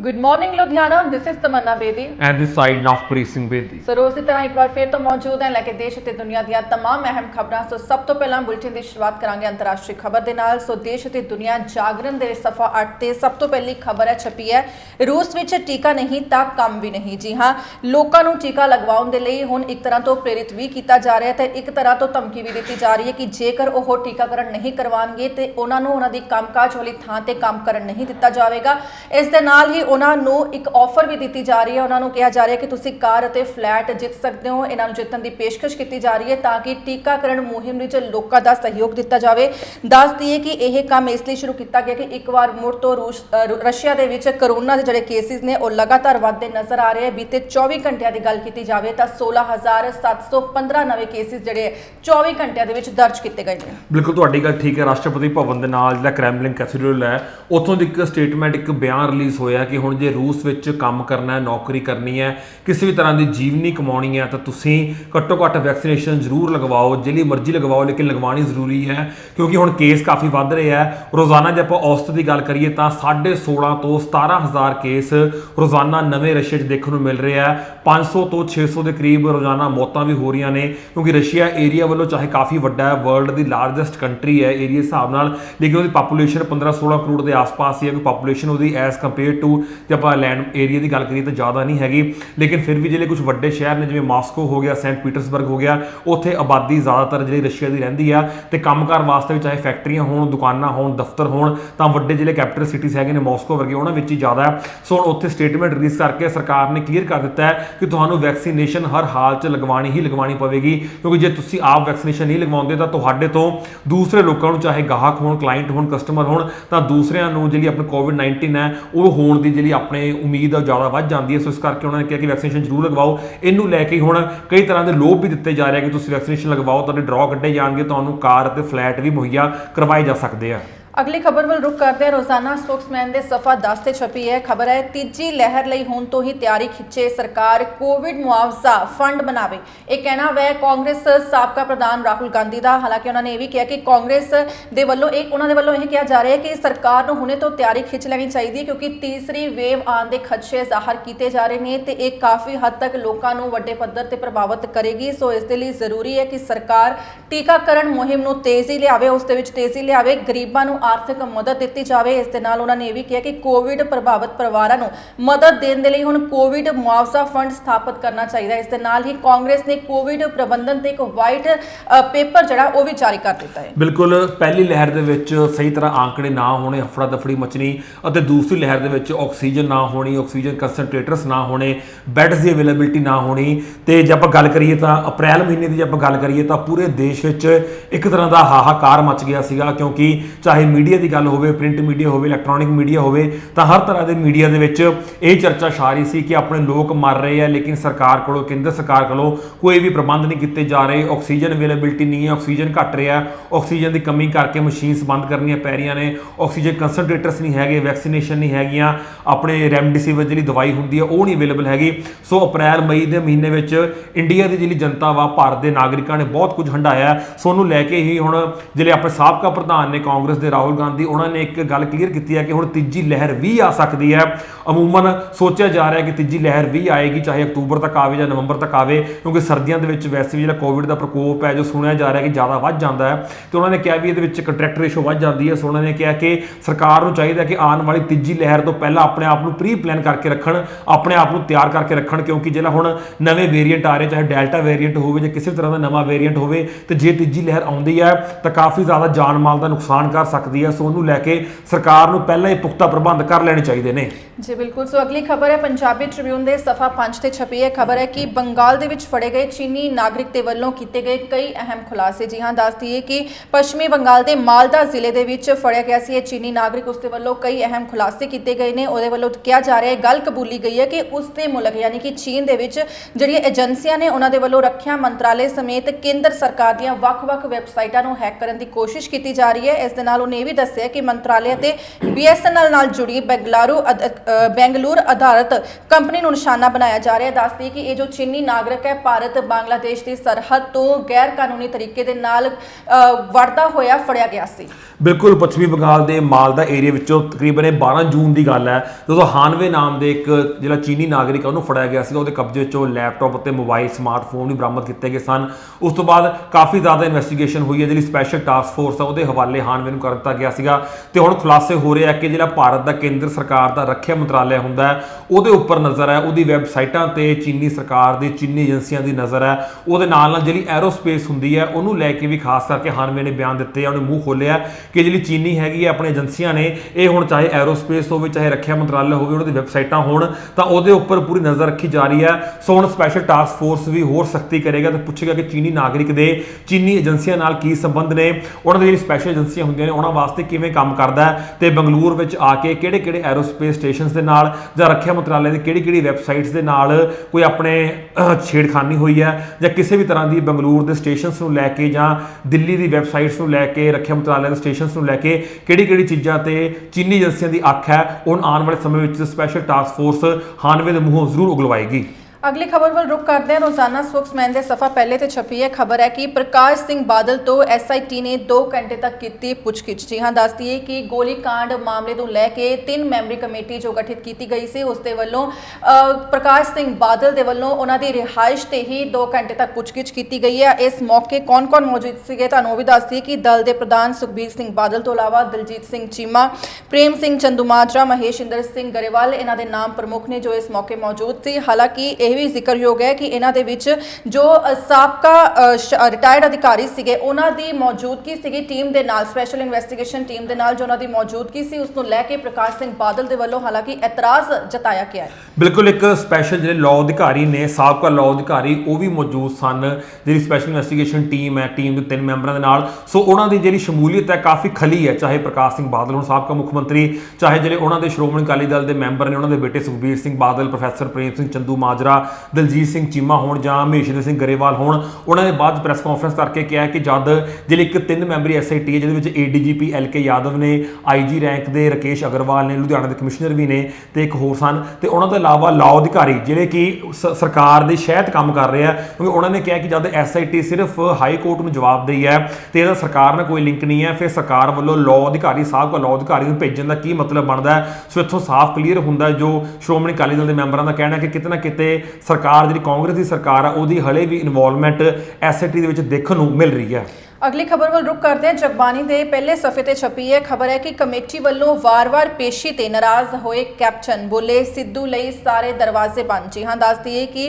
Good morning Ludhiana this is Tamanna Bedi and the side of Singh Bedi. So ਰੋਜ਼ ਦੀ ਤਰ੍ਹਾਂ ਇੱਕ ਵਾਰ ਫਿਰ ਤੋਂ ਮੌਜੂਦ ਹੈ ਲੈ ਕੇ ਦੇਸ਼ ਅਤੇ ਦੁਨੀਆ ਦੀਆਂ तमाम ਅਹਿਮ ਖਬਰਾਂ ਸੋ ਸਭ ਤੋਂ ਪਹਿਲਾਂ ਬੁਲੇਟਿਨ ਦੀ ਸ਼ੁਰੂਆਤ ਕਰਾਂਗੇ ਅੰਤਰਰਾਸ਼ਟਰੀ ਖਬਰ ਦੇ ਨਾਲ ਸੋ ਦੇਸ਼ ਅਤੇ ਦੁਨੀਆ ਜਾਗਰਣ ਦੇ ਸਫਾ 8 ਤੇ ਸਭ ਤੋਂ ਪਹਿਲੀ ਖਬਰ ਹੈ ਛਪੀ ਹੈ ਰੂਸ ਵਿੱਚ ਟੀਕਾ ਨਹੀਂ ਤਾਂ ਕੰਮ ਵੀ ਨਹੀਂ ਜੀ ਹਾਂ ਲੋਕਾਂ ਨੂੰ ਟੀਕਾ ਲਗਵਾਉਣ ਦੇ ਲਈ ਹੁਣ ਇੱਕ ਤਰ੍ਹਾਂ ਤੋਂ ਪ੍ਰੇਰਿਤ ਵੀ ਕੀਤਾ ਜਾ ਰਿਹਾ ਹੈ ਤੇ ਇੱਕ ਤਰ੍ਹਾਂ ਤੋਂ ਧਮਕੀ ਵੀ ਦਿੱਤੀ ਜਾ ਰਹੀ ਹੈ ਕਿ ਜੇਕਰ ਉਹ ਟੀਕਾਕਰਨ ਨਹੀਂ ਕਰਵਾਉਣਗੇ ਤੇ ਉਹਨਾਂ ਨੂੰ ਉਹਨਾਂ ਦੀ ਕੰਮਕਾਜ ਵਾਲੀ ਥਾਂ ਤੇ ਕੰਮ ਕਰਨ ਨਹੀਂ ਦਿੱਤਾ ਜਾਵੇਗਾ ਇਸ ਦੇ ਨਾਲ ਹੀ ਉਹਨਾਂ ਨੂੰ ਇੱਕ ਆਫਰ ਵੀ ਦਿੱਤੀ ਜਾ ਰਹੀ ਹੈ। ਉਹਨਾਂ ਨੂੰ ਕਿਹਾ ਜਾ ਰਿਹਾ ਹੈ ਕਿ ਤੁਸੀਂ ਕਾਰ ਅਤੇ ਫਲੈਟ ਜਿੱਤ ਸਕਦੇ ਹੋ। ਇਹਨਾਂ ਨੂੰ ਜਿੱਤਣ ਦੀ ਪੇਸ਼ਕਸ਼ ਕੀਤੀ ਜਾ ਰਹੀ ਹੈ ਤਾਂ ਕਿ ਟੀਕਾਕਰਨ ਮੁਹਿੰਮ ਵਿੱਚ ਲੋਕਾਂ ਦਾ ਸਹਿਯੋਗ ਦਿੱਤਾ ਜਾਵੇ। ਦੱਸ ਦਈਏ ਕਿ ਇਹ ਕੰਮ ਇਸ ਲਈ ਸ਼ੁਰੂ ਕੀਤਾ ਗਿਆ ਕਿ ਇੱਕ ਵਾਰ ਮੁੜ ਤੋਂ ਰੂਸ ਰਸ਼ੀਆ ਦੇ ਵਿੱਚ ਕਰੋਨਾ ਦੇ ਜਿਹੜੇ ਕੇਸਿਸ ਨੇ, ਉਹ ਲਗਾਤਾਰ ਵੱਧਦੇ ਨਜ਼ਰ ਆ ਰਹੇ ਹੈ। ਬੀਤੇ 24 ਘੰਟਿਆਂ ਦੀ ਗੱਲ ਕੀਤੀ ਜਾਵੇ ਤਾਂ 16715 ਨਵੇਂ ਕੇਸਿਸ ਜਿਹੜੇ 24 ਘੰਟਿਆਂ ਦੇ ਵਿੱਚ ਦਰਜ ਕੀਤੇ ਗਏ ਨੇ। ਬਿਲਕੁਲ, ਤੁਹਾਡੀ ਗੱਲ ਠੀਕ ਹੈ। ਰਾਸ਼ਟਰਪਤੀ ਭਵਨ ਦੇ ਨਾਲ ਜਿਹੜਾ ਕ੍ਰੈਮਲਿਨ ਕੈਥੀਡਰਲ ਹੈ, ਉੱਥੋਂ ਦੀ ਇੱਕ ਸਟੇਟਮੈਂਟ ਇੱਕ ਬਿਆਨ ਰਿਲੀਜ਼ ਹੋਇਆ ਕਿ ਹੁਣ ਜੇ ਰੂਸ ਵਿੱਚ ਕੰਮ ਕਰਨਾ ਹੈ, ਨੌਕਰੀ ਕਰਨੀ ਹੈ, ਕਿਸੇ ਵੀ ਤਰ੍ਹਾਂ ਦੀ ਜੀਵਨੀ ਕਮਾਉਣੀ ਹੈ, ਤਾਂ ਤੁਸੀਂ ਘੱਟੋ ਘੱਟ ਵੈਕਸੀਨੇਸ਼ਨ ਜ਼ਰੂਰ ਲਗਵਾਓ ਜਿਹੜੀ ਮਰਜ਼ੀ ਲਗਵਾਓ, ਲੇਕਿਨ ਲਗਵਾਉਣੀ ਜ਼ਰੂਰੀ ਹੈ, ਕਿਉਂਕਿ ਹੁਣ ਕੇਸ ਕਾਫੀ ਵੱਧ ਰਹੇ ਹੈ। ਰੋਜ਼ਾਨਾ ਜੇ ਆਪਾਂ ਔਸਤ ਦੀ ਗੱਲ ਕਰੀਏ, ਤਾਂ 16.5 ਤੋਂ 17000 ਕੇਸ ਰੋਜ਼ਾਨਾ ਨਵੇਂ ਰਸ਼ੀਆ 'ਚ ਦੇਖਣ ਨੂੰ ਮਿਲ ਰਿਹਾ ਹੈ। 500 ਤੋਂ 600 ਦੇ ਕਰੀਬ ਰੋਜ਼ਾਨਾ ਮੌਤਾਂ ਵੀ ਹੋ ਰਹੀਆਂ ਨੇ, ਕਿਉਂਕਿ ਰਸ਼ੀਆ ਏਰੀਆ ਵੱਲੋਂ ਚਾਹੇ ਕਾਫੀ ਵੱਡਾ ਹੈ ਵਰਲਡ ਦੀ ਲਾਰਜੈਸਟ ਕੰਟਰੀ ਹੈ ਏਰੀਆ ਹਿਸਾਬ ਨਾਲ, ਲੇਕਿਨ ਉਹਦੀ ਪਾਪੂਲੇਸ਼ਨ 15-16 ਕਰੋੜ ਦੇ ਆਸ-ਪਾਸ ਹੀ ਹੈ ਕਿ ਪਾਪੂਲੇਸ਼ਨ ਉਹਦੀ ਐਸ ਕੰਪੇਅਰ ਟੂ ਜੇ ਆਪਾਂ ਲੈਂਡ ਏਰੀਆ ਦੀ ਗੱਲ ਕਰੀਏ ਤਾਂ ਜ਼ਿਆਦਾ ਨਹੀਂ ਹੈਗੀ। ਲੇਕਿਨ ਫਿਰ ਵੀ ਜਿਹੜੇ ਕੁਝ ਵੱਡੇ ਸ਼ਹਿਰ ਨੇ, ਜਿਵੇਂ ਮਾਸਕੋ ਹੋ ਗਿਆ, ਸੈਂਟ ਪੀਟਰਸਬਰਗ ਹੋ ਗਿਆ, ਉੱਥੇ ਆਬਾਦੀ ਜ਼ਿਆਦਾਤਰ ਜਿਹੜੀ ਰਸ਼ੀਆ ਦੀ ਰਹਿੰਦੀ ਆ ਤੇ ਕੰਮਕਾਰ ਵਾਸਤੇ ਵੀ ਚਾਹੇ ਫੈਕਟਰੀਆਂ ਹੋਣ, ਦੁਕਾਨਾਂ ਹੋਣ, ਦਫ਼ਤਰ ਹੋਣ, ਤਾਂ ਵੱਡੇ ਜਿਹੜੇ ਕੈਪੀਟਲ ਸਿਟੀਜ਼ ਹੈਗੇ ਨੇ ਮਾਸਕੋ ਵਰਗੇ, ਉਹਨਾਂ ਵਿੱਚ ਹੀ ਜ਼ਿਆਦਾ ਹੈ। ਸੋ ਹੁਣ ਉੱਥੇ ਸਟੇਟਮੈਂਟ ਰਿਲੀਜ਼ ਕਰਕੇ ਸਰਕਾਰ ਨੇ ਕਲੀਅਰ ਕਰ ਦਿੱਤਾ ਹੈ ਕਿ ਤੁਹਾਨੂੰ ਵੈਕਸੀਨੇਸ਼ਨ ਹਰ ਹਾਲ 'ਚ ਲਗਵਾਉਣੀ ਹੀ ਲਗਵਾਉਣੀ ਪਵੇਗੀ। ਕਿਉਂਕਿ ਜੇ ਤੁਸੀਂ ਆਪ ਵੈਕਸੀਨੇਸ਼ਨ ਨਹੀਂ ਲਗਵਾਉਂਦੇ ਤਾਂ ਤੁਹਾਡੇ ਤੋਂ ਦੂਸਰੇ ਲੋਕਾਂ ਨੂੰ ਚਾਹੇ ਗਾਹਕ ਹੋਣ ਕਲਾਇੰਟ ਹੋਣ ਕਸਟਮਰ ਹੋਣ, ਤਾਂ ਦੂਸਰਿਆਂ ਨੂੰ ਜਿਹੜੀ ਆਪਣੀ ਕੋਵਿਡ 19 ਹੈ, ਉਹ ਹੋਣ ਦੀ ਜਿਹੜੀ ਆਪਣੇ ਉਮੀਦ ਆ ਉਹ ਜ਼ਿਆਦਾ ਵੱਧ ਜਾਂਦੀ ਹੈ, ਸੋ ਇਸ ਕਰਕੇ ਉਹਨਾਂ ਨੇ ਕਿਹਾ ਕਿ ਵੈਕਸੀਨੇਸ਼ਨ ਜ਼ਰੂਰ ਲਗਵਾਓ। ਇਹਨੂੰ ਲੈ ਕੇ ਹੁਣ ਕਈ ਤਰ੍ਹਾਂ ਦੇ ਲੋਭ ਵੀ ਦਿੱਤੇ ਜਾ ਰਹੇ ਕਿ ਤੁਸੀਂ ਵੈਕਸੀਨੇਸ਼ਨ ਲਗਵਾਓ, ਤੁਹਾਡੇ ਡਰਾਅ ਕੱਢੇ ਜਾਣਗੇ, ਤੁਹਾਨੂੰ ਕਾਰ ਅਤੇ ਫਲੈਟ ਵੀ ਮੁਹੱਈਆ ਕਰਵਾਏ ਜਾ ਸਕਦੇ ਆ। ਅਗਲੀ ਖਬਰ ਵੱਲ ਰੁਕ ਕਰਦੇ ਹਾਂ ਰੋਜ਼ਾਨਾ ਸਪੋਕਸਮੈਨ ਦੇ ਸਫਾ 10 ਤੇ ਛਪੀ ਹੈ। ਖਬਰ ਹੈ, ਤੀਜੀ ਲਹਿਰ ਲਈ ਹੁਣ ਤੋਂ ਹੀ ਤਿਆਰੀ ਖਿੱਚੇ ਸਰਕਾਰ, ਕੋਵਿਡ ਮੁਆਵਜ਼ਾ ਫੰਡ ਬਣਾਵੇ। ਇਹ ਕਹਿਣਾ ਵੈ ਕਾਂਗਰਸ ਸਾਬਕਾ ਪ੍ਰਧਾਨ ਰਾਹੁਲ ਗਾਂਧੀ ਦਾ। ਹਾਲਾਂਕਿ ਉਹਨਾਂ ਨੇ ਇਹ ਵੀ ਕਿਹਾ ਕਿ ਕਾਂਗਰਸ ਦੇ ਵੱਲੋਂ ਇੱਕ ਉਹਨਾਂ ਦੇ ਵੱਲੋਂ ਇਹ ਕਿਹਾ ਜਾ ਰਿਹਾ ਹੈ ਕਿ ਸਰਕਾਰ ਨੂੰ ਹੁਣੇ ਤੋਂ ਤਿਆਰੀ ਖਿੱਚ ਲੈਣੀ ਚਾਹੀਦੀ ਹੈ ਕਿਉਂਕਿ ਤੀਸਰੀ ਵੇਵ ਆਉਣ ਦੇ ਖਦਸ਼ੇ ਜ਼ਾਹਰ ਕੀਤੇ ਜਾ ਰਹੇ ਨੇ ਤੇ ਇਹ ਕਾਫੀ ਹੱਦ ਤੱਕ ਲੋਕਾਂ ਨੂੰ ਵੱਡੇ ਪੱਧਰ ਤੇ ਪ੍ਰਭਾਵਿਤ ਕਰੇਗੀ। ਸੋ ਇਸ ਦੇ ਲਈ ਜ਼ਰੂਰੀ ਹੈ ਕਿ ਸਰਕਾਰ ਟੀਕਾਕਰਨ ਮੁਹਿੰਮ ਨੂੰ ਤੇਜ਼ੀ ਲਿਆਵੇ, ਉਸ ਦੇ ਵਿੱਚ ਤੇਜ਼ੀ ਲਿਆਵੇ, ਗਰੀਬਾਂ ਨੂੰ ਆਰਥਿਕ ਮਦਦ ਦਿੱਤੀ ਜਾਵੇ। ਇਸ ਦੇ ਨਾਲ ਉਹਨਾਂ ਨੇ ਇਹ ਵੀ ਕਿਹਾ ਕਿ ਕੋਵਿਡ ਪ੍ਰਭਾਵਿਤ ਪਰਿਵਾਰਾਂ ਨੂੰ ਮਦਦ ਦੇਣ ਦੇ ਲਈ ਹੁਣ ਕੋਵਿਡ ਮੁਆਵਜ਼ਾ ਫੰਡ ਸਥਾਪਿਤ ਕਰਨਾ ਚਾਹੀਦਾ ਇਸ ਦੇ ਨਾਲ ਹੀ ਕਾਂਗਰਸ ਨੇ ਕੋਵਿਡ ਪ੍ਰਬੰਧਨ ਤੇ ਇੱਕ ਵਾਈਟ ਪੇਪਰ ਜਿਹੜਾ ਉਹ ਵੀ ਜਾਰੀ ਕਰ ਦਿੱਤਾ ਹੈ। ਬਿਲਕੁਲ, ਪਹਿਲੀ ਲਹਿਰ ਦੇ ਵਿੱਚ ਸਹੀ ਤਰ੍ਹਾਂ ਆંકੜੇ ਨਾ ਹੋਣੇ ਹਫੜਾ ਦਫੜੀ ਮਚਣੀ ਅਤੇ ਦੂਸਰੀ ਲਹਿਰ ਦੇ ਵਿੱਚ ਆਕਸੀਜਨ ਨਾ ਹੋਣੀ, ਆਕਸੀਜਨ ਕਨਸੈਂਟਰੇਟਰਸ ਨਾ ਹੋਣੇ ਬੈੱਡਸ ਦੀ ਅਵੇਲੇਬਿਲਟੀ ਨਾ ਹੋਣੀ ਤੇ ਜੇ ਆਪਾਂ ਗੱਲ ਕਰੀਏ ਤਾਂ ਅਪ੍ਰੈਲ ਮਹੀਨੇ ਦੀ ਜੇ ਆਪਾਂ ਗੱਲ ਕਰੀਏ ਤਾਂ ਪੂਰੇ ਦੇਸ਼ ਵਿੱਚ ਇੱਕ ਤਰ੍ਹਾਂ ਦਾ ਹਾਹਾਕਾਰ ਮਚ ਗਿਆ ਸੀਗਾ ਕਿਉਂਕਿ ਚਾਹੇ ਮੀਡੀਆ ਦੀ ਗੱਲ ਹੋਵੇ ਪ੍ਰਿੰਟ ਮੀਡੀਆ ਹੋਵੇ ਇਲੈਕਟ੍ਰੋਨਿਕ ਮੀਡੀਆ ਹੋਵੇ, ਤਾਂ ਹਰ ਤਰ੍ਹਾਂ ਦੇ ਮੀਡੀਆ ਦੇ ਵਿੱਚ ਇਹ ਚਰਚਾ ਛਾ ਰਹੀ ਸੀ ਕਿ ਆਪਣੇ ਲੋਕ ਮਰ ਰਹੇ ਆ, ਲੇਕਿਨ ਸਰਕਾਰ ਕੋਲੋਂ, ਕੇਂਦਰ ਸਰਕਾਰ ਕੋਲੋਂ ਕੋਈ ਵੀ ਪ੍ਰਬੰਧ ਨਹੀਂ ਕੀਤੇ ਜਾ ਰਹੇ। ਆਕਸੀਜਨ ਅਵੇਲੇਬਿਲਟੀ ਨਹੀਂ ਹੈ ਆਕਸੀਜਨ ਘਟ ਰਿਹਾ ਆਕਸੀਜਨ ਦੀ ਕਮੀ ਕਰਕੇ ਮਸ਼ੀਨਸ ਬੰਦ ਕਰਨੀਆਂ ਪੈ ਰਹੀਆਂ ਨੇ। ਆਕਸੀਜਨ ਕਨਸੈਂਟਰੇਟਰਸ ਨਹੀਂ ਹੈਗੇ ਵੈਕਸੀਨੇਸ਼ਨ ਨਹੀਂ ਹੈਗੀਆਂ। ਆਪਣੇ ਰੈਮਡਿਸਿਵਰ ਜਿਹੜੀ ਦਵਾਈ ਹੁੰਦੀ ਹੈ, ਉਹ ਨਹੀਂ ਅਵੇਲੇਬਲ ਹੈਗੀ। ਸੋ ਅਪ੍ਰੈਲ, ਮਈ ਦੇ ਮਹੀਨੇ ਵਿੱਚ ਇੰਡੀਆ ਦੀ ਜਿਹੜੀ ਜਨਤਾ ਵਾ, ਭਾਰਤ ਦੇ ਨਾਗਰਿਕਾਂ ਨੇ ਬਹੁਤ ਕੁਝ ਹੰਡਾਇਆ ਸੋ ਉਹਨੂੰ ਲੈ ਕੇ ਹੀ ਹੁਣ ਜਿਹੜੇ ਆਪਣੇ ਸਾਬਕਾ ਪ੍ਰਧਾਨ ਨੇ ਕਾਂਗਰਸ ਦੇ ਰਾਹੁਲ ਗਾਂਧੀ, ਉਹਨਾਂ ਨੇ ਇੱਕ ਗੱਲ ਕਲੀਅਰ ਕੀਤੀ ਹੈ ਕਿ ਹੁਣ ਤੀਜੀ ਲਹਿਰ ਵੀ ਆ ਸਕਦੀ ਹੈ। ਅਮੂਮਨ ਸੋਚਿਆ ਜਾ ਰਿਹਾ ਕਿ ਤੀਜੀ ਲਹਿਰ ਵੀ ਆਏਗੀ, ਚਾਹੇ ਅਕਤੂਬਰ ਤੱਕ ਆਵੇ ਜਾਂ ਨਵੰਬਰ ਤੱਕ ਆਵੇ, ਕਿਉਂਕਿ ਸਰਦੀਆਂ ਦੇ ਵਿੱਚ ਵੈਸੇ ਵੀ ਜਿਹੜਾ ਕੋਵਿਡ ਦਾ ਪ੍ਰਕੋਪ ਹੈ, ਜੋ ਸੁਣਿਆ ਜਾ ਰਿਹਾ ਕਿ ਜ਼ਿਆਦਾ ਵੱਧ ਜਾਂਦਾ ਹੈ, ਤੇ ਉਹਨਾਂ ਨੇ ਕਿਹਾ ਵੀ ਇਹਦੇ ਵਿੱਚ ਕੰਟਰੈਕਟ ਰੇਸ਼ੋ ਵੱਧ ਜਾਂਦੀ ਹੈ। ਸੋ ਉਹਨਾਂ ਨੇ ਕਿਹਾ ਕਿ ਸਰਕਾਰ ਨੂੰ ਚਾਹੀਦਾ ਕਿ ਆਉਣ ਵਾਲੀ ਤੀਜੀ ਲਹਿਰ ਤੋਂ ਪਹਿਲਾਂ ਆਪਣੇ ਆਪ ਨੂੰ ਪ੍ਰੀ ਪਲਾਨ ਕਰਕੇ ਰੱਖਣ, ਆਪਣੇ ਆਪ ਨੂੰ ਤਿਆਰ ਕਰਕੇ ਰੱਖਣ, ਕਿਉਂਕਿ ਜਿਹੜਾ ਹੁਣ ਨਵੇਂ ਵੇਰੀਐਂਟ ਆ ਰਹੇ, ਚਾਹੇ ਡੈਲਟਾ ਵੇਰੀਐਂਟ ਹੋਵੇ ਜਾਂ ਕਿਸੇ ਤਰ੍ਹਾਂ ਦਾ ਨਵਾਂ ਵੇਰੀਐਂਟ ਹੋਵੇ, ਤੇ ਜੇ ਤੀਜੀ ਲਹਿਰ ਆਉਂਦੀ ਹੈ, ਤਾਂ ਕਾਫੀ ਜ਼ਿਆਦਾ ਜਾਨ ਮਾਲ ਦਾ ਨੁਕਸਾਨ ਕਰ ਸਕਦੀ ਹੈ, ਸੋ ਉਹਨੂੰ ਲੈ ਕੇ ਸਰਕਾਰ ਨੂੰ ਪਹਿਲਾਂ ਹੀ ਪੁਖਤਾ ਪ੍ਰਬੰਧ ਕਰ ਲੈਣੇ ਚਾਹੀਦੇ ਨੇ। ਜੀ, ਬਿਲਕੁਲ। ਸੋ ਅਗਲੀ ਖਬਰ ਹੈ, ਪੰਜਾਬੀ ਟ੍ਰਿਬਿਊਨ ਦੇ ਸਫਾ 5 ਤੇ ਛਪੀ ਹੈ ਖਬਰ ਹੈ ਕਿ ਬੰਗਾਲ ਦੇ ਵਿੱਚ ਫੜੇ ਗਏ ਚੀਨੀ ਨਾਗਰਿਕ ਦੇ ਵੱਲੋਂ ਕੀਤੇ ਗਏ ਕਈ ਅਹਿਮ ਖੁਲਾਸੇ। ਜੀ ਹਾਂ ਦੱਸ ਦਈਏ ਕਿ ਪੱਛਮੀ ਬੰਗਾਲ ਦੇ ਮਾਲਦਾ ਜ਼ਿਲ੍ਹੇ ਦੇ ਵਿੱਚ ਫੜਿਆ ਗਿਆ ਸੀ ਇਹ ਚੀਨੀ ਨਾਗਰਿਕ। ਉਸ ਦੇ ਵੱਲੋਂ ਕਈ ਅਹਿਮ ਖੁਲਾਸੇ ਕੀਤੇ ਗਏ ਨੇ। ਉਹਦੇ ਵੱਲੋਂ ਕਿਹਾ ਜਾ ਰਿਹਾ ਹੈ ਗੱਲ ਕਬੂਲੀ ਗਈ ਹੈ ਕਿ ਉਸ ਦੇ ਮੁਲਕ, ਯਾਨੀ ਕਿ ਚੀਨ ਦੇ ਵਿੱਚ ਜਿਹੜੀਆਂ ਏਜੰਸੀਆਂ ਨੇ, ਉਹਨਾਂ ਦੇ ਵੱਲੋਂ ਰੱਖਿਆ ਮੰਤਰਾਲੇ ਸਮੇਤ ਕੇਂਦਰ ਸਰਕਾਰ ਦੀਆਂ ਵੱਖ-ਵੱਖ ਵੈਬਸਾਈਟਾਂ ਨੂੰ ਹੈਕ ਕਰਨ ਦੀ ਕੋਸ਼ਿਸ਼ ਕੀਤੀ ਜਾ ਰਹੀ ਹੈ। ਇਸ ਦੇ ਨਾਲ ਉਹਨੇ ਨੇ ਇਹ ਵੀ ਦੱਸਿਆ ਕਿ ਮੰਤਰਾਲੇ ਅਤੇ BSNL ਨਾਲ ਜੁੜੀ ਬੈਂਗਲੁਰੂ ਅਧ- ਆਧਾਰਿਤ ਕੰਪਨੀ ਨੂੰ ਨਿਸ਼ਾਨਾ ਬਣਾਇਆ ਜਾ ਰਿਹਾ ਦੱਸਦੀ ਕਿ ਇਹ ਜੋ ਚੀਨੀ ਨਾਗਰਿਕ ਹੈ, ਭਾਰਤ, ਬੰਗਲਾਦੇਸ਼ ਦੀ ਸਰਹੱਦ ਤੋਂ ਗੈਰ ਕਾਨੂੰਨੀ ਤਰੀਕੇ ਦੇ ਨਾਲ ਵੜਦਾ ਹੋਇਆ ਫੜਿਆ ਗਿਆ ਸੀ। ਬਿਲਕੁਲ, ਪੱਛਮੀ ਬੰਗਾਲ ਦੇ ਮਾਲਦਾ ਏਰੀਆ ਵਿੱਚੋਂ ਤਕਰੀਬਨ 12 ਜੂਨ ਦੀ ਗੱਲ ਹੈ। ਜਦੋਂ ਹਾਨਵੇ ਨਾਮ ਦੇ ਇੱਕ ਜਿਹੜਾ ਚੀਨੀ ਨਾਗਰਿਕ ਉਹਨੂੰ ਫੜਿਆ ਗਿਆ ਸੀ ਉਹਦੇ ਕਬਜ਼ੇ ਵਿੱਚੋਂ ਲੈਪਟਾਪ ਅਤੇ ਮੋਬਾਈਲ, ਸਮਾਰਟਫੋਨ ਵੀ ਬਰਾਮਦ ਕੀਤੇ ਗਏ ਸਨ। ਉਸ ਤੋਂ ਬਾਅਦ ਕਾਫੀ ਜ਼ਿਆਦਾ ਇਨਵੈਸਟੀਗੇਸ਼ਨ ਹੋਈ ਹੈ। ਜਿਹੜੀ ਸਪੈਸ਼ਲ ਟਾਸਕ ਫੋਰਸ ਹੈ, ਉਹਦੇ ਹਵਾਲੇ ਹਾਨਵੇ ਨੂੰ ਕਰ ਦਿੱਤਾ ਗਿਆ ਸੀਗਾ। ਤੇ ਹੁਣ ਖੁਲਾਸੇ ਹੋ ਰਹੇ ਆ ਕਿ ਜਿਹੜਾ ਭਾਰਤ ਦਾ ਕੇਂਦਰ ਸਰਕਾਰ ਦਾ ਰੱਖਿਆ ਮੰਤਰਾਲਾ ਹੁੰਦਾ ਹੈ, ਉਹਦੇ ਉੱਪਰ ਨਜ਼ਰ ਹੈ, ਉਹਦੀ ਵੈਬਸਾਈਟਾਂ ਤੇ ਚੀਨੀ ਸਰਕਾਰ ਦੀ, ਚੀਨੀ ਏਜੰਸੀਆਂ ਦੀ ਨਜ਼ਰ ਹੈ। ਉਹਦੇ ਨਾਲ ਨਾਲ ਜਿਹੜੀ ਐਰੋਸਪੇਸ ਹੁੰਦੀ ਹੈ, ਉਹਨੂੰ ਲੈ ਕੇ ਵੀ ਖਾਸ ਕਰਕੇ ਹਾਨਵੇ ਨੇ ਬਿਆਨ ਦਿੱਤੇ ਆ, ਉਹਨੇ ਮੂੰਹ ਖੋਲਿਆ ਕਿ ਜਿਹੜੀ ਚੀਨੀ ਹੈਗੀ ਹੈ ਆਪਣੀ ਏਜੰਸੀਆਂ ਨੇ, ਇਹ ਹੁਣ ਚਾਹੇ ਐਰੋਸਪੇਸ ਹੋਵੇ, ਚਾਹੇ ਰੱਖਿਆ ਮੰਤਰਾਲਾ ਹੋਵੇ ਉਹਨਾਂ ਦੀ ਵੈਬਸਾਈਟਾਂ ਹੋਣ, ਤਾਂ ਉਹਦੇ ਉੱਪਰ ਪੂਰੀ ਨਜ਼ਰ ਰੱਖੀ ਜਾ ਰਹੀ ਹੈ। ਸੋ ਹੁਣ ਸਪੈਸ਼ਲ ਟਾਸਕ ਫੋਰਸ ਵੀ ਹੋਰ ਸਖਤੀ ਕਰੇਗਾ ਤੇ ਪੁੱਛੇਗਾ ਕਿ ਚੀਨੀ ਨਾਗਰਿਕ ਦੇ, ਚੀਨੀ ਏਜੰਸੀਆਂ ਨਾਲ ਕੀ ਸੰਬੰਧ ਨੇ। ਉਹਨਾਂ ਦੀ ਜਿਹੜੀ ਸਪੈਸ਼ਲ ਏਜੰਸੀਆਂ ਹੁੰਦੀਆਂ ਨੇ, ਉਹਨਾਂ ਵਾਸਤੇ ਕਿਵੇਂ ਕੰਮ ਕਰਦਾ ਹੈ ਤੇ ਬੰਗਲੌਰ ਵਿੱਚ ਆ ਕੇ ਕਿਹੜੇ ਕਿਹੜੇ ਐਰੋਸਪੇਸ ਸਟੇਸ਼ਨਸ ਦੇ ਨਾਲ ਜਾਂ ਰੱਖਿਆ ਮੰਤਰਾਲੇ ਦੀ ਕਿਹੜੀ ਕਿਹੜੀ ਵੈਬਸਾਈਟਸ ਦੇ ਨਾਲ ਕੋਈ ਆਪਣੇ ਛੇੜਖਾਨੀ ਹੋਈ ਹੈ ਜਾਂ ਕਿਸੇ ਵੀ ਤਰ੍ਹਾਂ ਦੀ ਬੰਗਲੌਰ ਦੇ ਸਟੇਸ਼ਨਸ ਨੂੰ ਲੈ ਕੇ ਜਾਂ ਦਿੱਲੀ ਦੀ ਵੈਬਸਾਈਟਸ ਨੂੰ ਲੈ ਕੇ, ਰੱਖਿਆ ਮੰਤਰਾਲੇ ਦੇ ਸਟੇਸ਼ਨਸ ਨੂੰ ਲੈ ਕੇ ਕਿਹੜੀ ਕਿਹੜੀ ਚੀਜ਼ਾਂ ਤੇ ਚੀਨੀ ਏਜੰਸੀਆਂ ਦੀ ਅੱਖ ਹੈ ਹੁਣ ਆਉਣ ਵਾਲੇ ਸਮੇਂ ਵਿੱਚ ਸਪੈਸ਼ਲ ਟਾਸਕ ਫੋਰਸ ਹਾਨਵੇ ਦੇ ਮੂੰਹੋਂ ਜ਼ਰੂਰ ਉਗਲਵਾਏਗੀ। ਅਗਲੀ ਖਬਰ ਵੱਲ ਰੁਕ ਕਰਦੇ ਹਾਂ। ਰੋਜ਼ਾਨਾ ਸਪੋਕਸਮੈਨ ਦੇ ਸਫਾ ਪਹਿਲੇ ਤੇ ਛਪੀ ਹੈ ਖਬਰ ਹੈ ਕਿ ਪ੍ਰਕਾਸ਼ ਸਿੰਘ ਬਾਦਲ ਤੋਂ ਐਸਆਈਟੀ ਨੇ 2 ਘੰਟੇ ਤੱਕ ਕੀਤੀ ਪੁੱਛਗਿੱਛ। ਜੀ ਹਾਂ, ਦੱਸਦੀ ਹੈ ਕਿ ਗੋਲੀकांड ਮਾਮਲੇ ਨੂੰ ਲੈ ਕੇ ਤਿੰਨ ਮੈਂਬਰੀ ਕਮੇਟੀ ਜੋ ਗਠਿਤ ਕੀਤੀ ਗਈ ਸੀ, ਉਸ ਦੇ ਵੱਲੋਂ ਪ੍ਰਕਾਸ਼ ਸਿੰਘ ਬਾਦਲ ਦੇ ਵੱਲੋਂ ਉਹਨਾਂ ਦੀ ਰਿਹਾਇਸ਼ ਤੇ ਹੀ 2 ਘੰਟੇ ਤੱਕ ਪੁੱਛਗਿੱਛ ਕੀਤੀ ਗਈ ਹੈ। ਇਸ ਮੌਕੇ ਕੌਣ-ਕੌਣ ਮੌਜੂਦ ਸੀਗੇ ਤੁਹਾਨੂੰ ਉਹ ਵੀ ਦੱਸਦੀ ਕਿ ਦਲ ਦੇ ਪ੍ਰਧਾਨ ਸੁਖਬੀਰ ਸਿੰਘ ਬਾਦਲ ਤੋਂ ਇਲਾਵਾ ਦਲਜੀਤ ਸਿੰਘ ਚੀਮਾ, ਪ੍ਰੇਮ ਸਿੰਘ ਚੰਦੂਮਾਜਰਾ, ਮਹੇਸ਼ ਇੰਦਰ ਸਿੰਘ ਗਰੇਵਾਲ, ਇਹਨਾਂ ਦੇ ਨਾਮ ਪ੍ਰਮੁੱਖ ਨੇ ਜੋ ਇਸ ਮੌਕੇ ਮੌਜੂਦ ਸੀ। ਹਾਲਾਂਕਿ ਇਹ ਵੀ ਜ਼ਿਕਰਯੋਗ ਹੈ ਕਿ ਇਹਨਾਂ ਦੇ ਵਿੱਚ ਜੋ ਸਾਬਕਾ ਰਿਟਾਇਰਡ ਅਧਿਕਾਰੀ ਸੀਗੇ, ਉਹਨਾਂ ਦੀ ਮੌਜੂਦਗੀ ਸੀਗੀ ਟੀਮ ਦੇ ਨਾਲ ਸਪੈਸ਼ਲ ਇਨਵੈਸਟੀਗੇਸ਼ਨ ਟੀਮ ਦੇ ਨਾਲ ਜੋ ਉਹਨਾਂ ਦੀ ਮੌਜੂਦਗੀ ਸੀ ਉਸ ਨੂੰ ਲੈ ਕੇ ਪ੍ਰਕਾਸ਼ ਸਿੰਘ ਬਾਦਲ ਦੇ ਵੱਲੋਂ ਹਾਲਾਂਕਿ ਇਤਰਾਜ਼ ਜਤਾਇਆ ਗਿਆ ਹੈ। ਬਿਲਕੁਲ, ਇੱਕ ਸਪੈਸ਼ਲ ਜਿਹੜੇ ਲਾਅ ਅਧਿਕਾਰੀ ਨੇ, ਸਾਬਕਾ ਲਾਅ ਅਧਿਕਾਰੀ, ਉਹ ਵੀ ਮੌਜੂਦ ਸਨ, ਜਿਹੜੀ ਸਪੈਸ਼ਲ ਇਨਵੈਸਟੀਗੇਸ਼ਨ ਟੀਮ ਹੈ ਟੀਮ ਦੇ ਤਿੰਨ ਮੈਂਬਰਾਂ ਦੇ ਨਾਲ। ਸੋ ਉਹਨਾਂ ਦੀ ਜਿਹੜੀ ਸ਼ਮੂਲੀਅਤ ਹੈ, ਕਾਫੀ ਖਲੀ ਹੈ, ਚਾਹੇ ਪ੍ਰਕਾਸ਼ ਸਿੰਘ ਬਾਦਲ ਹੁਣ, ਸਾਬਕਾ ਮੁੱਖ ਮੰਤਰੀ, ਚਾਹੇ ਜਿਹੜੇ ਉਹਨਾਂ ਦੇ ਸ਼੍ਰੋਮਣੀ ਅਕਾਲੀ ਦਲ ਦੇ ਮੈਂਬਰ ਨੇ, ਉਹਨਾਂ ਦੇ ਬੇਟੇ ਸੁਖਬੀਰ ਸਿੰਘ ਬਾਦਲ, ਪ੍ਰੋਫੈਸਰ ਪ੍ਰੇਮ ਸਿੰਘ ਚੰਦੂ ਮਾਜਰਾ ਦਲਜੀਤ ਸਿੰਘ ਚੀਮਾ ਹੋਣ ਜਾਂ ਮਹੇਸ਼ਿੰਦਰ ਸਿੰਘ ਗਰੇਵਾਲ ਹੋਣ, ਉਹਨਾਂ ਨੇ ਬਾਅਦ ਪ੍ਰੈਸ ਕਾਨਫਰੰਸ ਕਰਕੇ ਕਿਹਾ ਕਿ ਜਦ ਜਿਹੜੀ ਇੱਕ ਤਿੰਨ ਮੈਂਬਰੀ ਐਸਆਈਟੀ ਹੈ, ਜਿਹਦੇ ਵਿੱਚ ਏਡੀਜੀਪੀ ਐਲਕੇ ਯਾਦਵ ਨੇ ਆਈਜੀ ਰੈਂਕ ਦੇ ਰਕੇਸ਼ ਅਗਰਵਾਲ ਨੇ, ਲੁਧਿਆਣਾ ਦੇ ਕਮਿਸ਼ਨਰ ਵੀ ਨੇ ਤੇ ਇੱਕ ਹੋਰ ਸਨ ਤੇ ਉਹਨਾਂ ਤੋਂ ਇਲਾਵਾ ਲਾਅ ਅਧਿਕਾਰੀ ਜਿਹੜੇ ਕਿ ਸਰਕਾਰ ਦੇ ਸ਼ਹਿਤ ਕੰਮ ਕਰ ਰਹੇ ਆ, ਕਿਉਂਕਿ ਉਹਨਾਂ ਨੇ ਕਿਹਾ ਕਿ ਜਦ ਐਸਆਈਟੀ ਸਿਰਫ ਹਾਈ ਕੋਰਟ ਨੂੰ ਜਵਾਬ ਦੇਈ ਹੈ ਤੇ ਇਹਦਾ ਸਰਕਾਰ ਨਾਲ ਕੋਈ ਲਿੰਕ ਨਹੀਂ ਹੈ, ਫਿਰ ਸਰਕਾਰ ਵੱਲੋਂ ਲਾਅ ਅਧਿਕਾਰੀ ਸਾਹਿਬ ਕੋ ਲਾਅ ਅਧਿਕਾਰੀ ਨੂੰ ਭੇਜਣ ਦਾ ਕੀ ਮਤਲਬ ਬਣਦਾ ਸੋ ਇੱਥੋਂ ਸਾਫ਼ ਕਲੀਅਰ ਹੁੰਦਾ ਜੋ ਸ਼੍ਰੋਮਣੀ ਅਕਾਲੀ ਦਲ ਦੇ ਮੈਂਬਰਾਂ ਦਾ ਕਹਿਣਾ ਹੈ ਕਿ ਕਿਤੇ ਨਾ ਕਿਤੇ ਸਰਕਾਰ, ਜਿਹੜੀ ਕਾਂਗਰਸ ਦੀ ਸਰਕਾਰ ਆ, ਉਹਦੀ ਹਲੇ ਵੀ ਇਨਵੋਲਵਮੈਂਟ ਐਸਆਈਟੀ ਦੇ ਵਿੱਚ ਦੇਖਣ ਨੂੰ ਮਿਲ ਰਹੀ ਹੈ। ਅਗਲੀ ਖਬਰ ਵੱਲ ਰੁਕ ਕਰਦੇ ਹਾਂ। ਜਗਬਾਣੀ ਦੇ ਪਹਿਲੇ ਸਫੇ ਤੇ ਛਪੀ ਹੈ ਖਬਰ ਹੈ ਕਿ ਕਮੇਟੀ ਵੱਲੋਂ ਵਾਰ-ਵਾਰ ਪੇਸ਼ੀ ਤੇ ਨਾਰਾਜ਼ ਹੋਏ ਕੈਪਟਨ ਬੋਲੇ, ਸਿੱਧੂ ਲਈ ਸਾਰੇ ਦਰਵਾਜ਼ੇ ਬੰਦ। ਜੀ ਹਾਂ ਦੱਸਦੀ ਹੈ ਕਿ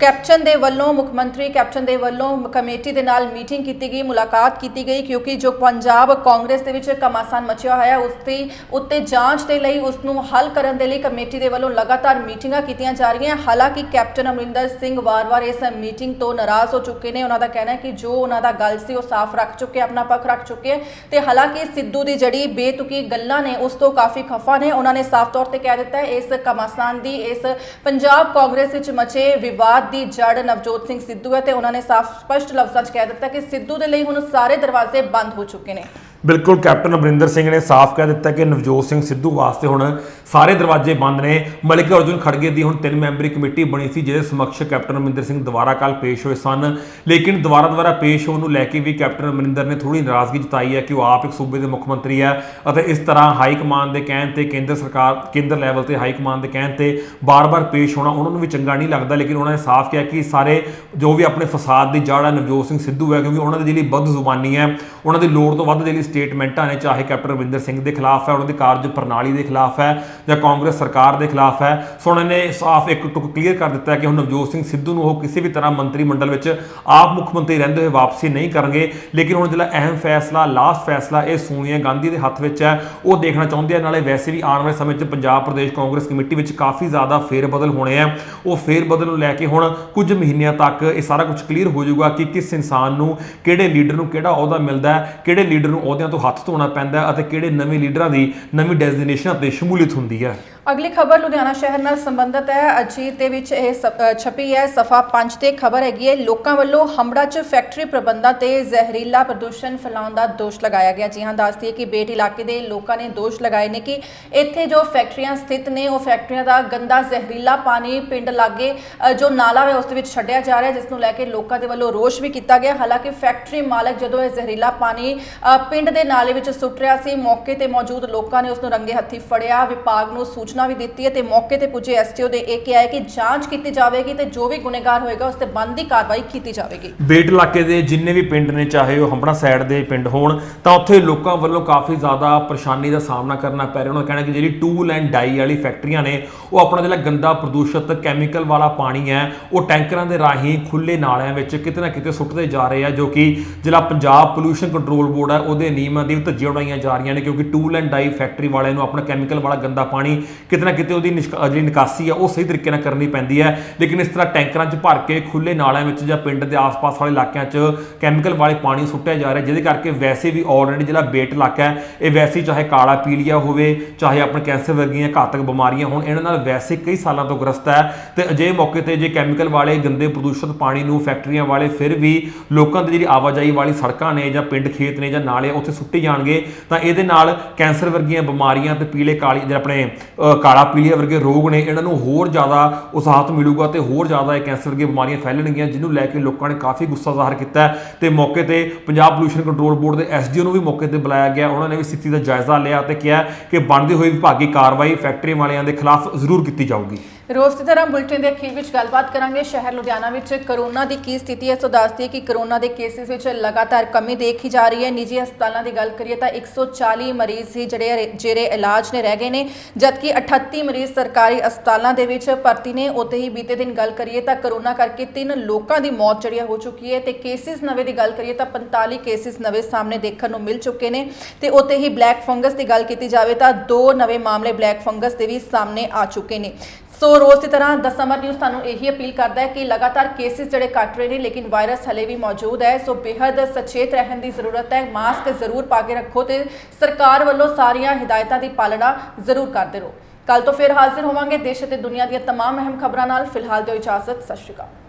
ਕੈਪਟਨ ਦੇ ਵੱਲੋਂ ਮੁੱਖ ਮੰਤਰੀ ਕੈਪਟਨ ਦੇ ਵੱਲੋਂ ਕਮੇਟੀ ਦੇ ਨਾਲ ਮੀਟਿੰਗ ਕੀਤੀ ਗਈ, ਮੁਲਾਕਾਤ ਕੀਤੀ ਗਈ, ਕਿਉਂਕਿ ਜੋ ਪੰਜਾਬ ਕਾਂਗਰਸ ਦੇ ਵਿੱਚ ਕਮਾਸਾਨ ਮਚਿਆ ਹੋਇਆ ਉਸ ਤੇ ਉੱਤੇ ਜਾਂਚ ਦੇ ਲਈ, ਉਸ ਨੂੰ ਹੱਲ ਕਰਨ ਦੇ ਲਈ ਕਮੇਟੀ ਦੇ ਵੱਲੋਂ ਲਗਾਤਾਰ ਮੀਟਿੰਗਾਂ ਕੀਤੀਆਂ ਜਾ ਰਹੀਆਂ ਹਾਲਾਂਕਿ ਕੈਪਟਨ ਅਮਰਿੰਦਰ ਸਿੰਘ ਵਾਰ-ਵਾਰ ਇਸ ਮੀਟਿੰਗ ਤੋਂ ਨਾਰਾਜ਼ ਹੋ ਚੁੱਕੇ ਨੇ। ਉਹਨਾਂ ਦਾ ਕਹਿਣਾ ਹੈ ਕਿ ਜੋ ਉਹਨਾਂ ਦਾ ਗੱਲ ਸੀ ਉਹ ਸਾਫ਼ ਰੱਖ ਚੁੱਕੇ, ਆਪਣਾ ਪੱਖ ਰੱਖ ਚੁੱਕੇ ਹੈ। ਤੇ ਹਾਲਾਂਕਿ ਸਿੱਧੂ ਦੀ ਜਿਹੜੀ ਬੇਤੁਕੀ ਗੱਲਾਂ ਨੇ, ਉਸ ਤੋਂ ਕਾਫੀ ਖਫਾ ਨੇ। ਉਹਨਾਂ ਨੇ ਸਾਫ਼ ਤੌਰ ਤੇ ਕਹਿ ਦਿੱਤਾ ਹੈ, ਇਸ ਕਮਾਸਾਨ ਦੀ, ਇਸ ਪੰਜਾਬ ਕਾਂਗਰਸ ਵਿੱਚ ਮਚੇ ਵਿਵਾਦ ਦੀ ਜੜ ਨਵਜੋਤ ਸਿੰਘ ਸਿੱਧੂ ਹੈ ਤੇ ਉਹਨਾਂ ਨੇ ਸਾਫ਼ ਸਪਸ਼ਟ ਲਫ਼ਜ਼ਾਂ 'ਚ ਕਹਿ ਦਿੱਤਾ ਕਿ ਸਿੱਧੂ ਦੇ ਲਈ ਹੁਣ ਸਾਰੇ ਦਰਵਾਜ਼ੇ ਬੰਦ ਹੋ ਚੁੱਕੇ ਨੇ। ਬਿਲਕੁਲ ਕੈਪਟਨ ਅਮਰਿੰਦਰ ਸਿੰਘ ਨੇ ਸਾਫ਼ ਕਹਿ ਦਿੱਤਾ ਕਿ ਨਵਜੋਤ ਸਿੰਘ ਸਿੱਧੂ ਵਾਸਤੇ ਹੁਣ ਸਾਰੇ ਦਰਵਾਜ਼ੇ ਬੰਦ ਨੇ। ਮਲਿਕ ਅਰਜੁਨ ਖੜਗੇ ਦੀ ਹੁਣ ਤਿੰਨ ਮੈਂਬਰੀ ਕਮੇਟੀ ਬਣੀ ਸੀ, ਜਿਹਦੇ ਸਮਕਸ਼ ਕੈਪਟਨ ਅਮਰਿੰਦਰ ਸਿੰਘ ਦੁਬਾਰਾ ਕੱਲ ਪੇਸ਼ ਹੋਏ ਸਨ। ਲੇਕਿਨ ਦੁਬਾਰਾ ਦੁਬਾਰਾ ਪੇਸ਼ ਹੋਣ ਨੂੰ ਲੈ ਕੇ ਵੀ ਕੈਪਟਨ ਅਮਰਿੰਦਰ ਨੇ ਥੋੜੀ ਨਾਰਾਜ਼ਗੀ ਜਤਾਈ ਹੈ ਕਿ ਉਹ ਆਪ ਇੱਕ ਸੂਬੇ ਦੇ ਮੁੱਖ ਮੰਤਰੀ ਹੈ ਅਤੇ ਇਸ ਤਰ੍ਹਾਂ ਹਾਈ ਕਮਾਂਡ ਦੇ ਕਹਿਣ ਤੇ ਕੇਂਦਰ ਸਰਕਾਰ, ਕੇਂਦਰ ਲੈਵਲ ਤੇ ਹਾਈ ਕਮਾਂਡ ਦੇ ਕਹਿਣ ਤੇ ਬਾਰ-ਬਾਰ ਪੇਸ਼ ਹੋਣਾ ਉਹਨਾਂ ਨੂੰ ਵੀ ਚੰਗਾ ਨਹੀਂ ਲੱਗਦਾ, ਲੇਕਿਨ ਉਹਨਾਂ ਨੇ ਸਾਫ਼ ਕਿਹਾ ਕਿ ਸਾਰੇ ਜੋ ਵੀ ਆਪਣੇ ਫਸਾਦ ਦੀ ਜੜ ਹੈ ਨਵਜੋਤ ਸਿੰਘ ਸਿੱਧੂ ਹੈ, ਕਿਉਂਕਿ ਉਹਨਾਂ ਦੀ ਜਿਹੜੀ ਬਦ ਜ਼ੁਬਾਨੀ ਹੈ, ਉਹਨਾਂ ਦੀ ਲੋੜ ਤੋਂ ਵੱਧ ਜਿਹੜੀ ਸਟੇਟਮੈਂਟਾਂ ਨੇ, ਚਾਹੇ ਕੈਪਟਨ ਅਮਰਿੰਦਰ ਸਿੰਘ ਦੇ ਖਿਲਾਫ ਹੈ, ਉਹਨਾਂ ਦੀ ਕਾਰਜ ਪ੍ਰਣਾਲੀ ਦੇ ਖਿਲਾਫ ਹੈ, ਜਾਂ ਕਾਂਗਰਸ ਸਰਕਾਰ ਦੇ ਖਿਲਾਫ ਹੈ। ਸੋ ਉਹਨਾਂ ਨੇ ਸਾਫ਼ ਇੱਕ ਟੁਕ ਕਲੀਅਰ ਕਰ ਦਿੱਤਾ ਕਿ ਹੁਣ ਨਵਜੋਤ ਸਿੰਘ ਸਿੱਧੂ ਨੂੰ ਉਹ ਕਿਸੇ ਵੀ ਤਰ੍ਹਾਂ ਮੰਤਰੀ ਮੰਡਲ ਵਿੱਚ ਆਪ ਮੁੱਖ ਮੰਤਰੀ ਰਹਿੰਦੇ ਹੋਏ ਵਾਪਸੀ ਨਹੀਂ ਕਰਨਗੇ। ਲੇਕਿਨ ਹੁਣ ਜਿਹੜਾ ਅਹਿਮ ਫੈਸਲਾ ਲਾਸਟ ਫੈਸਲਾ, ਇਹ ਸੋਨੀਆ ਗਾਂਧੀ ਦੇ ਹੱਥ ਵਿੱਚ ਹੈ। ਉਹ ਦੇਖਣਾ ਚਾਹੁੰਦੇ ਆ, ਨਾਲੇ ਵੈਸੇ ਵੀ ਆਉਣ ਵਾਲੇ ਸਮੇਂ 'ਚ ਪੰਜਾਬ ਪ੍ਰਦੇਸ਼ ਕਾਂਗਰਸ ਕਮੇਟੀ ਵਿੱਚ ਕਾਫੀ ਜ਼ਿਆਦਾ ਫੇਰਬਦਲ ਹੋਣੇ ਆ। ਉਹ ਫੇਰਬਦਲ ਨੂੰ ਲੈ ਕੇ ਹੁਣ ਕੁਝ ਮਹੀਨਿਆਂ ਤੱਕ ਇਹ ਸਾਰਾ ਕੁਝ ਕਲੀਅਰ ਹੋ ਜਾਊਗਾ ਕਿ ਕਿਸ ਇਨਸਾਨ ਨੂੰ, ਕਿਹੜੇ ਲੀਡਰ ਨੂੰ ਕਿਹੜਾ ਅਹੁਦਾ ਮਿਲਦਾ ਹੈ, ਕਿਹੜੇ ਲੀਡਰ ਨੂੰ ਅਹੁਦਿਆਂ ਤੋਂ ਹੱਥ ਧੋਣਾ ਪੈਂਦਾ ਅਤੇ ਕਿਹੜੇ ਨਵੇਂ ਲੀਡਰਾਂ ਦੀ ਨਵੀਂ ਡੈਜ਼ਿਗਨੇਸ਼ਨਾਂ ਤੇ ਸ਼ਮੂਲੀਅਤ ਹੁੰਦੀ ਹੈ? ਅਗਲੀ ਖਬਰ ਲੁਧਿਆਣਾ ਸ਼ਹਿਰ ਨਾਲ ਸੰਬੰਧਿਤ ਹੈ। ਅਜੀਤ ਦੇ ਵਿੱਚ ਇਹ ਸ- ਅ, ਛਪੀ ਹੈ। ਸਫਾ 5 ਤੇ ਖਬਰ ਹੈਗੀ ਹੈ ਲੋਕਾਂ ਵੱਲੋਂ ਹਮੜਾ 'ਚ ਫੈਕਟਰੀ ਪ੍ਰਬੰਧਾਂ ਤੇ ਜ਼ਹਿਰੀਲਾ ਪ੍ਰਦੂਸ਼ਣ ਫੈਲਾਉਣ ਦਾ ਦੋਸ਼ ਲਗਾਇਆ ਗਿਆ। ਜੀ ਹਾਂ ਦੱਸਦੀ ਹੈ ਕਿ ਬੇਟ ਇਲਾਕੇ ਦੇ ਲੋਕਾਂ ਨੇ ਦੋਸ਼ ਲਗਾਏ ਨੇ ਕਿ ਇੱਥੇ ਜੋ ਫੈਕਟਰੀਆਂ ਸਥਿਤ ਨੇ ਉਹ ਫੈਕਟਰੀਆਂ ਦਾ ਗੰਦਾ ਜ਼ਹਿਰੀਲਾ ਪਾਣੀ ਪਿੰਡ ਲਾਗੇ ਅ, ਜੋ ਨਾਲਾ ਹੈ ਉਸ ਦੇ ਵਿੱਚ ਛੱਡਿਆ ਜਾ ਰਿਹਾ ਹੈ ਜਿਸ ਨੂੰ ਲੈ ਕੇ ਲੋਕਾਂ ਦੇ ਵੱਲੋਂ ਰੋਸ਼ ਵੀ ਕੀਤਾ ਗਿਆ। ਹਾਲਾਂਕਿ ਫੈਕਟਰੀ ਮਾਲਕ ਜਦੋਂ ਇਹ ਜ਼ਹਿਰੀਲਾ ਪਾਣੀ ਅ, ਪਿੰਡ ਦੇ ਨਾਲੇ ਵਿੱਚ ਸੁੱਟ ਰਿਹਾ ਸੀ ਮੌਕੇ ਤੇ ਮੌਜੂਦ ਲੋਕਾਂ ਨੇ ਉਸ ਨੂੰ ਰੰਗੇ ਹੱਥੀ ਫੜਿਆ। ਵਿਭਾਗ ਨੂੰ ਸੂਚਨਾ ਵੀ ਦਿੱਤੀ ਹੈ ਤੇ ਮੌਕੇ ਤੇ ਪੁੱਜੇ ਐਸਟੀਓ ਦੇ ਇਹ ਕਿਹਾ ਹੈ ਕਿ ਜਾਂਚ ਕੀਤੀ ਜਾਵੇਗੀ ਤੇ ਜੋ ਵੀ ਗੁਨੇਗਾਰ ਹੋਏਗਾ ਉਸ ਤੇ ਬਣਦੀ ਕਾਰਵਾਈ ਕੀਤੀ ਜਾਵੇਗੀ। ਬੇਟ ਇਲਾਕੇ ਦੇ ਜਿੰਨੇ ਵੀ ਪਿੰਡ ਨੇ, ਚਾਹੇ ਉਹ ਹੰਬੜਾ ਸਾਈਡ ਦੇ ਪਿੰਡ ਹੋਣ, ਤਾਂ ਉੱਥੇ ਲੋਕਾਂ ਵੱਲੋਂ ਕਾਫੀ ਜ਼ਿਆਦਾ ਪਰੇਸ਼ਾਨੀ ਦਾ ਸਾਹਮਣਾ ਕਰਨਾ ਪੈ ਰਿਹਾ। ਉਹਨਾਂ ਦਾ ਕਹਿਣਾ ਕਿ ਜਿਹੜੀ ਟੂਲ ਐਂਡ ਡਾਈ ਵਾਲੀ ਫੈਕਟਰੀਆਂ ਨੇ, ਉਹ ਆਪਣਾ ਜਿਹੜਾ ਗੰਦਾ ਪ੍ਰਦੂਸ਼ਿਤ ਕੈਮੀਕਲ ਵਾਲਾ ਪਾਣੀ ਹੈ, ਉਹ ਟੈਂਕਰਾਂ ਦੇ ਰਾਹੀਂ ਖੁੱਲੇ ਨਾਲਿਆਂ ਵਿੱਚ ਕਿਤੇ ਨਾ ਕਿਤੇ ਸੁੱਟਦੇ ਜਾ ਰਹੇ ਆ, ਜੋ ਕਿ ਜਿਹੜਾ ਪੰਜਾਬ ਪੋਲੂਸ਼ਨ ਕੰਟਰੋਲ ਬੋਰਡ ਹੈ ਉਹਦੇ ਨਿਯਮਾਂ ਦੀ ਧੱਜੀਆਂ ਉਡਾਈਆਂ ਜਾ ਰਹੀਆਂ ਨੇ, ਕਿਉਂਕਿ ਟੂਲ ਐਂਡ ਡਾਈ ਫੈਕਟਰੀ ਵਾਲਿਆਂ ਨੂੰ ਆਪਣਾ ਕੈਮੀਕਲ ਵਾਲਾ ਗੰਦਾ ਪਾਣੀ ਕਿਤੇ ਨਾ ਕਿਤੇ ਉਹਦੀ ਨਿਸ਼ਕ- ਜਿਹੜੀ ਨਿਕਾਸੀ ਆ, ਉਹ ਸਹੀ ਤਰੀਕੇ ਨਾਲ ਕਰਨੀ ਪੈਂਦੀ ਹੈ। ਲੇਕਿਨ ਇਸ ਤਰ੍ਹਾਂ ਟੈਂਕਰਾਂ 'ਚ ਭਰ ਕੇ ਖੁੱਲੇ ਨਾਲਿਆਂ ਵਿੱਚ ਜਾਂ ਪਿੰਡ ਦੇ ਆਸ-ਪਾਸ ਵਾਲੇ ਇਲਾਕਿਆਂ 'ਚ ਕੈਮੀਕਲ ਵਾਲੇ ਪਾਣੀ ਸੁੱਟਿਆ ਜਾ ਰਿਹਾ, ਜਿਹਦੇ ਕਰਕੇ ਵੈਸੇ ਵੀ ਆਲਰੇਡੀ ਜਿਹੜਾ ਬੇਟ ਇਲਾਕਾ ਹੈ, ਇਹ ਵੈਸੇ ਚਾਹੇ ਕਾਲਾ ਪੀਲੀਆ ਹੋਵੇ, ਚਾਹੇ ਆਪਣੇ ਕੈਂਸਰ ਵਰਗੀਆਂ ਘਾਤਕ ਬਿਮਾਰੀਆਂ ਹੋਣ, ਇਹਨਾਂ ਨਾਲ ਵੈਸੇ ਕਈ ਸਾਲਾਂ ਤੋਂ ਗ੍ਰਸਤ ਹੈ। ਤੇ ਅਜਿਹੇ ਮੌਕੇ ਤੇ ਜੇ ਕੈਮੀਕਲ ਵਾਲੇ ਗੰਦੇ ਪ੍ਰਦੂਸ਼ਿਤ ਪਾਣੀ ਨੂੰ ਫੈਕਟਰੀਆਂ ਵਾਲੇ ਫਿਰ ਵੀ ਲੋਕਾਂ ਦੀ ਜਿਹੜੀ ਆਵਾਜਾਈ ਵਾਲੀ ਸੜਕਾਂ ਨੇ ਜਾਂ ਪਿੰਡ ਖੇਤ ਨੇ ਜਾਂ ਨਾਲੇ ਉੱਥੇ ਸੁੱਟੀ ਜਾਣਗੇ, ਤਾਂ ਇਹਦੇ ਨਾਲ ਕੈਂਸਰ ਵਰਗੀਆਂ ਬਿਮਾਰੀਆਂ ਤੇ ਪੀਲੇ ਕਾਲੀ, ਜਿਹੜੇ ਆਪਣੇ ਕਾਲਾ ਪੀਲੀਆ ਵਰਗੇ ਰੋਗ ਨੇ, ਇਹਨਾਂ ਨੂੰ ਹੋਰ ਜ਼ਿਆਦਾ ਉਤਸ਼ਾਹਤ ਮਿਲੂਗਾ ਤੇ ਹੋਰ ਜ਼ਿਆਦਾ ਇਹ ਕੈਂਸਰ ਦੀਆਂ ਬਿਮਾਰੀਆਂ ਫੈਲਣਗੀਆਂ ਜਿਹਨੂੰ ਲੈ ਕੇ ਲੋਕਾਂ ਨੇ ਕਾਫੀ ਗੁੱਸਾ ਜ਼ਾਹਰ ਕੀਤਾ ਹੈ। ਤੇ ਮੌਕੇ ਤੇ ਪੰਜਾਬ ਪੋਲੂਸ਼ਨ ਕੰਟਰੋਲ ਬੋਰਡ ਦੇ ਐਸਡੀਓ ਨੂੰ ਵੀ ਮੌਕੇ ਤੇ ਬੁਲਾਇਆ ਗਿਆ। ਉਹਨਾਂ ਨੇ ਵੀ ਸਥਿਤੀ ਦਾ ਜਾਇਜ਼ਾ ਲਿਆ ਤੇ ਕਿਹਾ ਕਿ ਬਣਦੀ ਹੋਈ ਵਿਭਾਗੀ ਕਾਰਵਾਈ ਫੈਕਟਰੀ ਵਾਲਿਆਂ ਦੇ ਖਿਲਾਫ ਜ਼ਰੂਰ ਕੀਤੀ ਜਾਊਗੀ। ਰੋਜ਼ ਦੀ ਤਰ੍ਹਾਂ ਬੁਲਟਨ ਦੇ ਅਖੀਰ ਵਿੱਚ ਗੱਲਬਾਤ ਕਰਾਂਗੇ। ਸ਼ਹਿਰ ਲੁਧਿਆਣਾ ਵਿੱਚ ਕਰੋਨਾ ਦੀ ਕੀ ਸਥਿਤੀ ਹੈ? ਸੋ ਦੱਸਦੀ ਹੈ ਕਿ ਕਰੋਨਾ ਦੇ ਕੇਸਿਸ ਵਿੱਚ ਲਗਾਤਾਰ ਕਮੀ ਦੇਖੀ ਜਾ ਰਹੀ ਹੈ। ਨਿੱਜੀ ਹਸਪਤਾਲਾਂ ਦੀ ਗੱਲ ਕਰੀਏ ਤਾਂ 140 ਮਰੀਜ਼ ਹੀ ਜਿਹੜੇ ਜਿਹੜੇ ਇਲਾਜ ਨੇ ਰਹਿ ਗਏ ਨੇ, ਜਦਕਿ 38 ਮਰੀਜ਼ ਸਰਕਾਰੀ ਹਸਪਤਾਲਾਂ ਦੇ ਵਿੱਚ ਭਰਤੀ ਨੇ। ਉੱਥੇ ਹੀ ਬੀਤੇ ਦਿਨ ਗੱਲ ਕਰੀਏ ਤਾਂ ਕਰੋਨਾ ਕਰਕੇ ਤਿੰਨ ਲੋਕਾਂ ਦੀ ਮੌਤ ਜਿਹੜੀ ਹੈ ਹੋ ਚੁੱਕੀ ਹੈ ਤੇ ਕੇਸਿਸ ਨਵੇਂ ਦੀ ਗੱਲ ਕਰੀਏ ਤਾਂ 45 ਕੇਸਿਸ ਨਵੇਂ ਸਾਹਮਣੇ ਦੇਖਣ ਨੂੰ ਮਿਲ ਚੁੱਕੇ ਨੇ ਤੇ ਉੱਥੇ ਹੀ ਬਲੈਕ ਫੰਗਸ ਦੀ ਗੱਲ ਕੀਤੀ ਜਾਵੇ ਤਾਂ ਦੋ ਨਵੇਂ ਮਾਮਲੇ ਬਲੈਕ ਫੰਗਸ ਦੇ ਵੀ ਸਾਹਮਣੇ ਆ ਚੁੱਕੇ ਨੇ। ਸੋ ਰੋਜ਼ ਦੀ ਤਰ੍ਹਾਂ ਦਾ ਸਮਰ ਨਿਊਜ਼ ਤੁਹਾਨੂੰ ਇਹੀ ਅਪੀਲ ਕਰਦਾ ਹੈ ਕਿ ਲਗਾਤਾਰ ਕੇਸਿਸ ਜਿਹੜੇ ਘਟ ਰਹੇ ਨੇ, ਲੇਕਿਨ ਵਾਇਰਸ ਹਲੇ ਵੀ ਮੌਜੂਦ ਹੈ। ਸੋ ਬੇहद ਸਚੇਤ ਰਹਿਣ ਦੀ ਜ਼ਰੂਰਤ ਹੈ। ਮਾਸਕ ਜ਼ਰੂਰ ਪਾ ਕੇ ਰੱਖੋ ਤੇ ਸਰਕਾਰ ਵੱਲੋਂ ਸਾਰੀਆਂ ਹਿਦਾਇਤਾਂ ਦੀ ਪਾਲਣਾ ਜ਼ਰੂਰ ਕਰਦੇ ਰਹੋ। ਕੱਲ ਤੋਂ ਫਿਰ ਹਾਜ਼ਰ ਹੋਵਾਂਗੇ ਦੇਸ਼ ਅਤੇ ਦੁਨੀਆ ਦੀਆਂ ਤਮਾਮ ਅਹਿਮ ਖਬਰਾਂ ਨਾਲ। ਫਿਲਹਾਲ ਦਿਓ ਇਜਾਜ਼ਤ। ਸਤਿ ਸ਼੍ਰੀ ਅਕਾਲ।